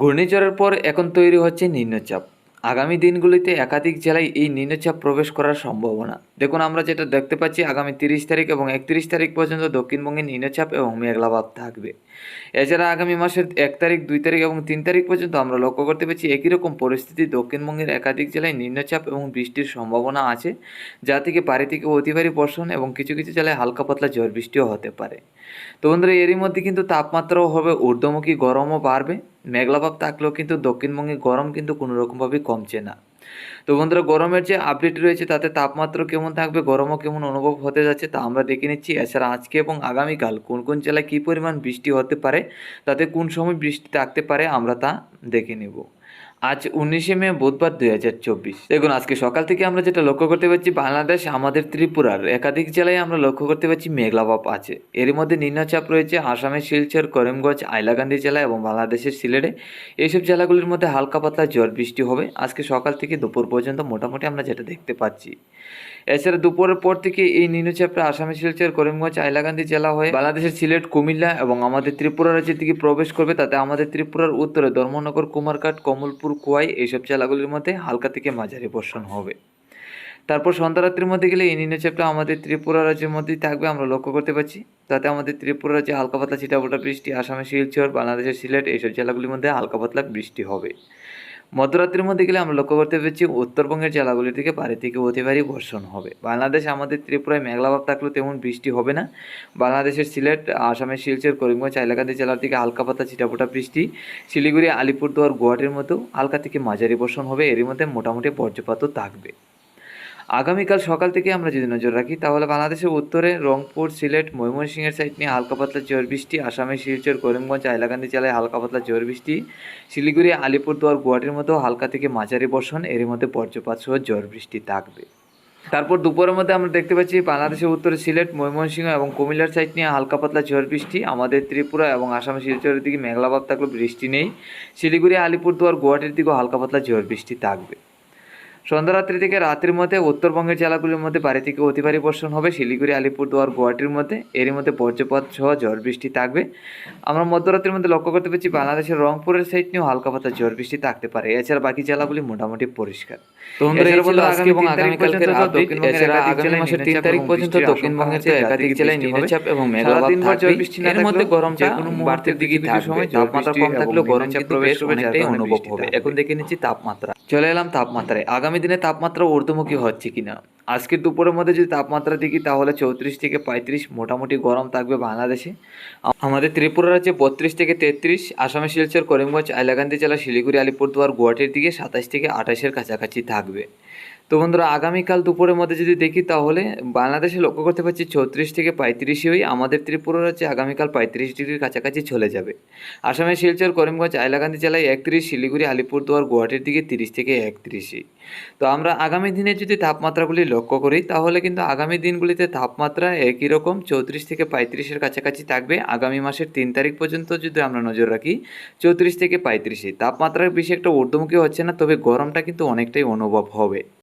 ঘূর্ণিঝড়ের পর এখন তৈরি হচ্ছে নিম্নচাপ। আগামী দিনগুলিতে একাধিক জেলায় এই নিম্নচাপ প্রবেশ করার সম্ভাবনা। দেখুন, আমরা যেটা দেখতে পাচ্ছি, আগামী তিরিশ তারিখ এবং একত্রিশ তারিখ পর্যন্ত দক্ষিণবঙ্গে নিম্নচাপ এবং মেঘলাভাব থাকবে। এছাড়া আগামী মাসের এক তারিখ, দুই তারিখ এবং তিন তারিখ পর্যন্ত আমরা লক্ষ্য করতে পারছি একই রকম পরিস্থিতি দক্ষিণবঙ্গের একাধিক জেলায় নিম্নচাপ এবং বৃষ্টির সম্ভাবনা আছে, যা থেকে পারি থেকে অতি ভারী বর্ষণ এবং কিছু কিছু জেলায় হালকা পাতলা ঝড় বৃষ্টিও হতে পারে। তো বন্ধুরা, এরই মধ্যে কিন্তু তাপমাত্রাও হবে ঊর্ধ্বমুখী, গরমও বাড়বে। মেঘলাভাব থাকলেও কিন্তু দক্ষিণবঙ্গে গরম কিন্তু কোনো রকমভাবেই কমছে না। তো বন্ধুরা, গরমের যে আপডেট রয়েছে, তাতে তাপমাত্রা কেমন থাকবে, গরমও কেমন অনুভব হতে যাচ্ছে, তা আমরা দেখে নিচ্ছি। এছাড়া আজকে এবং আগামীকাল কোন কোন জেলায় কী পরিমাণ বৃষ্টি হতে পারে, তাতে কোন সময় বৃষ্টি থাকতে পারে, আমরা তা দেখে নেব। আজ উনিশে মে, বুধবার দুই হাজার চব্বিশ। দেখুন, আজকে সকাল থেকে আমরা যেটা লক্ষ্য করতে পারছি, বাংলাদেশ, আমাদের ত্রিপুরার একাধিক জেলায় আমরা লক্ষ্য করতে পারছি মেঘলাভাব আছে। এর মধ্যে নিম্নচাপ রয়েছে আসামের শিলচর, করিমগঞ্জ আইলাকান্দি জেলা এবং বাংলাদেশের সিলেটে। এইসব জেলাগুলির মধ্যে হালকা পাতলা ঝড় বৃষ্টি হবে। আজকে সকাল থেকে দুপুর পর্যন্ত মোটামুটি আমরা যেটা দেখতে পাচ্ছি। এছাড়া দুপুরের পর থেকে এই নিম্নচাপটা আসামের শিলচর করিমগঞ্জ আইলাকান্দি জেলা হয়ে বাংলাদেশের সিলেট, কুমিল্লা এবং আমাদের ত্রিপুরা রাজ্যের দিকে প্রবেশ করবে। তাতে আমাদের ত্রিপুরার উত্তরে ধর্মনগর, কুমারঘাট, কমলপুর, কুয়াই এইসব জেলাগুলির মধ্যে হালকা থেকে মাঝারি বর্ষণ হবে। তারপর সন্ধ্যারাত্রির মধ্যে গেলে এই নিম্নচাপটা আমাদের ত্রিপুরা রাজ্যের মধ্যেই থাকবে, আমরা লক্ষ্য করতে পারছি। তাতে আমাদের ত্রিপুরা রাজ্যে হালকা পাতলা ছিটাফোটা বৃষ্টি আসামের শিলচর, বাংলাদেশের সিলেট এইসব জেলাগুলির মধ্যে হালকা পাতলা বৃষ্টি হবে। মধ্যরাত্রির মধ্যে গেলে আমরা লক্ষ্য করতে পেরেছি উত্তরবঙ্গের জেলাগুলি থেকে বাড়ি থেকে অতি ভারী বর্ষণ হবে। বাংলাদেশ, আমাদের ত্রিপুরায় মেঘলাভাব থাকলেও তেমন বৃষ্টি হবে না। বাংলাদেশের সিলেট, আসামের শিলচর, করিমগঞ্জ, হাইলাকান্দি জেলার থেকে হালকা পাতা, ছিটাফোটা বৃষ্টি। শিলিগুড়ি, আলিপুরদুয়ার, গুয়াহাটির মতো হালকা থেকে মাঝারি বর্ষণ হবে। এরই মধ্যে মোটামুটি বজ্রপাতও থাকবে। আগামীকাল সকাল থেকে আমরা যদি নজর রাখি, তাহলে বাংলাদেশের উত্তরে রংপুর, সিলেট, ময়মনসিংহের সাইড নিয়ে হালকা পাতলা ঝড় বৃষ্টি আসামের শিলচর, করিমগঞ্জ, হাইলাকান্দি জেলায় হালকা পাতলা ঝড় বৃষ্টি, শিলিগুড়ি, আলিপুরদুয়ার, গুয়াহাটির মতো হালকা থেকে মাঝারি বর্ষণ এর মধ্যে বজ্রপাত সহ ঝড় বৃষ্টি থাকবে। তারপর দুপুরের মধ্যে আমরা দেখতে পাচ্ছি বাংলাদেশের উত্তরে সিলেট, ময়মনসিংহ এবং কুমিল্লার সাইড নিয়ে হালকা পাতলা ঝড় বৃষ্টি, আমাদের ত্রিপুরা এবং আসামের শিলচরের দিকে মেঘলাভাব থাকলেও বৃষ্টি নেই। শিলিগুড়ি, আলিপুরদুয়ার, গুয়াহাটির দিকেও হালকা পাতলা ঝড় বৃষ্টি থাকবে। সন্ধ্যারাত্রি থেকে রাত্রির মধ্যে উত্তরবঙ্গের জেলাগুলির মধ্যে বাড়ি থেকে অতি ভারী বর্ষণ হবে। শিলিগুড়ি আলিপুরদুয়ার গুয়াহাটির মধ্যে এরই মধ্যে বজ্রপাত সহ ঝড় বৃষ্টি থাকবে। আমরা মধ্যরাত্রির মধ্যে লক্ষ্য করতে পারছি বাংলাদেশের রংপুরের সাইড নিয়েও হালকা পাতা ঝড় বৃষ্টি থাকতে পারে। এছাড়া বাকি জেলাগুলি মোটামুটি পরিষ্কার। তাপমাত্রা। চলে এলাম তাপমাত্রায়। আগামী দিনে তাপমাত্রা ঊর্ধ্বমুখী হচ্ছে কিনা? আজকের দুপুরের মধ্যে যদি তাপমাত্রা দেখি, তাহলে চৌত্রিশ থেকে পঁয়ত্রিশ মোটামুটি গরম থাকবে বাংলাদেশে। আমাদের ত্রিপুরা রাজ্যে বত্রিশ থেকে তেত্রিশ আসামের শিলচর, করিমগঞ্জ আইলাকান্দি জেলা শিলিগুড়ি, আলিপুরদুয়ার, গুয়াহাটির দিকে সাতাশ থেকে আঠাশের কাছাকাছি থাকবে। তো বন্ধুরা, আগামীকাল দুপুরের মধ্যে যদি দেখি তাহলে বাংলাদেশে লক্ষ্য করতে পারছি চৌত্রিশ থেকে পঁয়ত্রিশই আমাদের ত্রিপুরা রাজ্যে আগামীকাল পঁয়ত্রিশ ডিগ্রির কাছাকাছি চলে যাবে। আসামের শিলচর, করিমগঞ্জ, হাইলাকান্দি জেলায় একত্রিশ, শিলিগুড়ি, আলিপুরদুয়ার, গুয়াহাটির দিকে তিরিশ থেকে একত্রিশই তো আমরা আগামী দিনে যদি তাপমাত্রাগুলি লক্ষ্য করি তাহলে কিন্তু আগামী দিনগুলিতে তাপমাত্রা একই রকম চৌত্রিশ থেকে পঁয়ত্রিশের কাছাকাছি থাকবে। আগামী মাসের তিন তারিখ পর্যন্ত যদি আমরা নজর রাখি চৌত্রিশ থেকে পঁয়ত্রিশে তাপমাত্রার বেশি একটা ঊর্ধ্বমুখী হচ্ছে না, তবে গরমটা কিন্তু অনেকটাই অনুভব হবে।